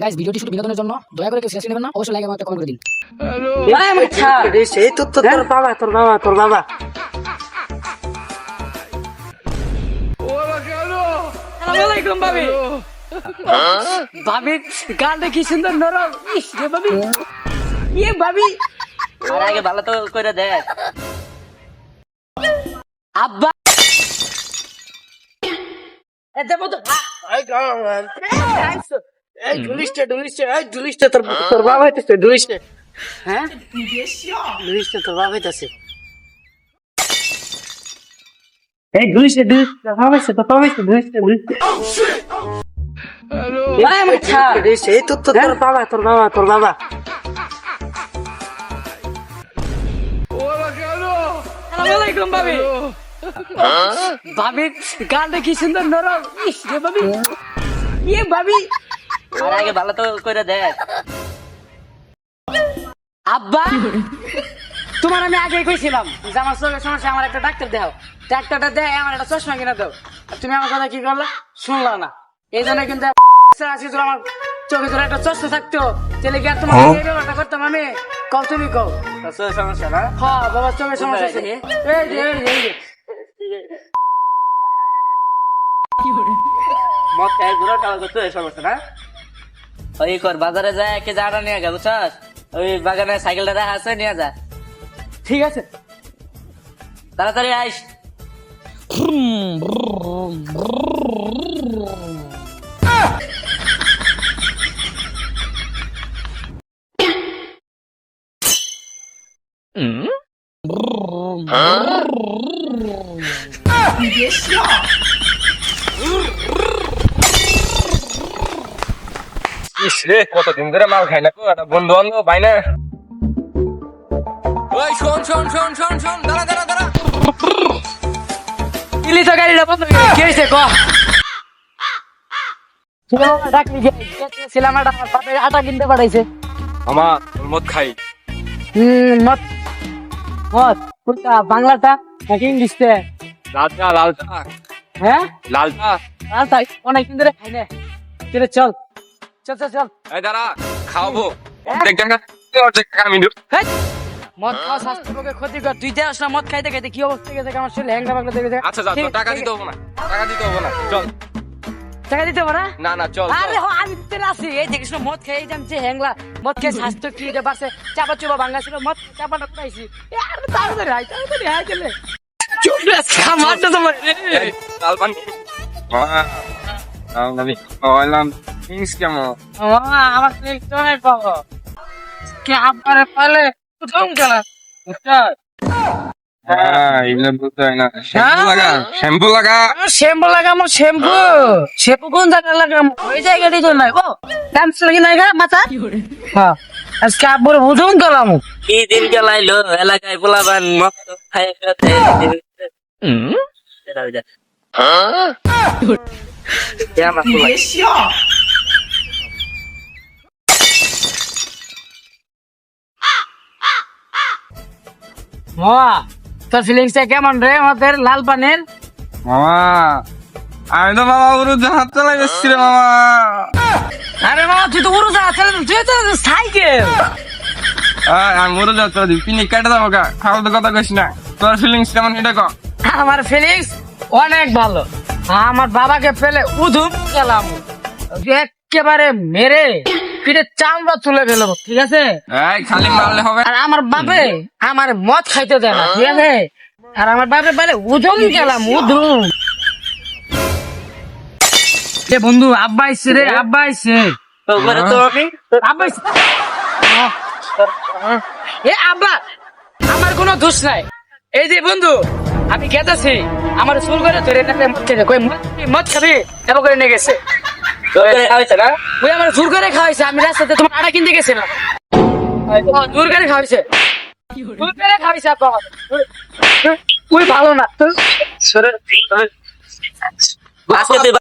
Guys ভিডিওটি শুধু বিনোদনের জন্য। দয়া করে কেউ শেষ নেবেন না অবশ্যই লাইক এবং একটা কমেন্ট করে দিন। সেই তো তো তোর বাবা তোর বাবা তোর বাবা। আসসালামাইকুম ভাবি। ভাবি গানটা কি সুন্দর নরম। ইস রে ভাবি। ইয়ে ভাবি। আর আগে ভালো তো করে দেখ আব্বা। এই ডুলিশটা ডুলিশটা এই ডুলিশটা তোর তোর বাবা হইতেছে ডুলিশটা হ্যাঁ? ডুলিশটা তোর বাবা হইতেছে। এই ডুলিশটা তোর বাবা হইছে তোর বাবা হইছে ডুলিশটা ডুলিশটা ভাই আমার ছাড় সেই তো তো তোর বাবা তোর বাবা তোর বাবা। আসসালামাইকুম ভাবি। ভাবি গানটা কি সুন্দর নরম? ইস রে ভাবি। ইয়ে ভাবি আর আগে ভালো তো করে দেখ। আব্বা! তোমার আমি আগে কইছিলাম যে আমার চোখের সমস্যা আমার একটা ডাক্তার দেও ডাক্তারটা দেয় আমার একটা চশমা কিনে দাও। তুমি আমার কথা কি করলা? শুনলা না। এই জন্য কিন্তু আমার চোখে তোর একটা চশমা থাকতো তাহলে কি আর তোমার এই ব্যাপারটা করতাম আমি? কও তুমি কও। তোর সমস্যা না? হ্যাঁ বাবা চোখের সমস্যা আছে। এই যে এই যে এই যে। মদ খাই ঘুরা কালো করতে সমস্যা না? ওই কর বাজারে যায় একে জাড়া নিয়ে গেল বুঝছস ওই বাগানে সাইকেলটা রাখা আছে নিয়ে যা। ঠিক আছে। তাড়াতাড়ি আইস। ইস রে কতদিন ধরে মাল খাই না কো একটা বন্ধু বান্ধব পাই না। ওই শোন শোন শোন শোন শোন দাঁড়া দাঁড়া দাঁড়া। ইলি তো গাড়িটা বন্ধ করে কি হয়েছে ক? ছিলাম আটা কিনতে পাঠাইছে। আমার মদ খাই। হুম মত মত কোনটা বাংলাটা নাকি হ্যাঁ? আর তাই অনেকদিন ধরে খাই না। চলে। চল চল চল। এই দাঁড়া খাওয়াবো। অর্ধেক টাকা অর্ধেক আমি দেবো মদ খাওয়া স্বাস্থ্য পক্ষে ক্ষতিকর। তুই দেখ না মদ খাইতে খাইতে কি অবস্থা গেছে আমার শরীর হ্যাংটা দেখেছে আচ্ছা যা টাকা দিতে হবে না টাকা দিতে হবে না চল। টাকা দিতে পারা না? না চল চল। আরে হো আমি দিতে রাসি। এই দেখিস মদ খেয়ে যাম যে হ্যাংলা মদ খেয়ে স্বাস্থ্য কি রে বাসে চাপা চুপা ভাঙা ছিল মদ আর তাড়াতাড়ি তাড়াতাড়ি গেলে। চুপ রে সামারটা তোমার। এই, মা আমি খাওয়াইলাম থিংস কেমন? আমার থেকে তোমায় পাবো কে আপারে পালে প্রথম খেলা। বুঝছ হ্যাঁ হয় শ্যাম্পু লাগা শ্যাম্পু লাগামো শ্যাম্পু। শ্যাম্পু কোন জায়গা লাগামো? ওই জায়গাটাই তো নাই। ও ডান্স লাগি নাই গা মাথা? হ্যাঁ। আজকে আব্বুর প্রথম গেলাম কি দিন গেলাইলো এলাকায় পোলাবান খাই মামা তোর ফিলিংসটা কেমন রে আমাদের লাল পানের? মামা আমি তো বাবা গুরু হাত চালাই যাচ্ছি রে মামা। আরে মামা তুই তো তুই তো সাইকেল। আমি পিনিক কাটে যাব গা। খাওয়া তো কথা কইস না। তোর ফিলিংস কেমন এটা কর আমার ফিলিংস অনেক ভালো। আমার বাবাকে পেলে উধুম গেলাম। একেবারে মেরে পিঠে চামড়া তুলে ফেলব ঠিক আছে? খালি মারলে হবে। আর আমার বাপে আমার মদ খাইতে দেয় না ঠিক আছে? আর আমার বাপে বলে উধুম গেলাম উধুম এ বন্ধু আব্বা আইসে রে আব্বা আইসে তো করে তো আমি। আব্বা এ আব্বা আমার কোনো দোষ নাই। এই যে বন্ধু আমি গেতেছি আমার চুল করে ধরে মদ খাবি, মদ খাবি এবার করে নিয়ে গেছে। খাওয়াইছে না? ওই আমার জোর করে খাওয়াইছে আমি রাস্তাতে তোমার আটা কিনতে গেছিলাম। জোর করে খাওয়াইছে। জোর করে খাওয়াইছে আমার। ওই ভালো না। আজকে তুই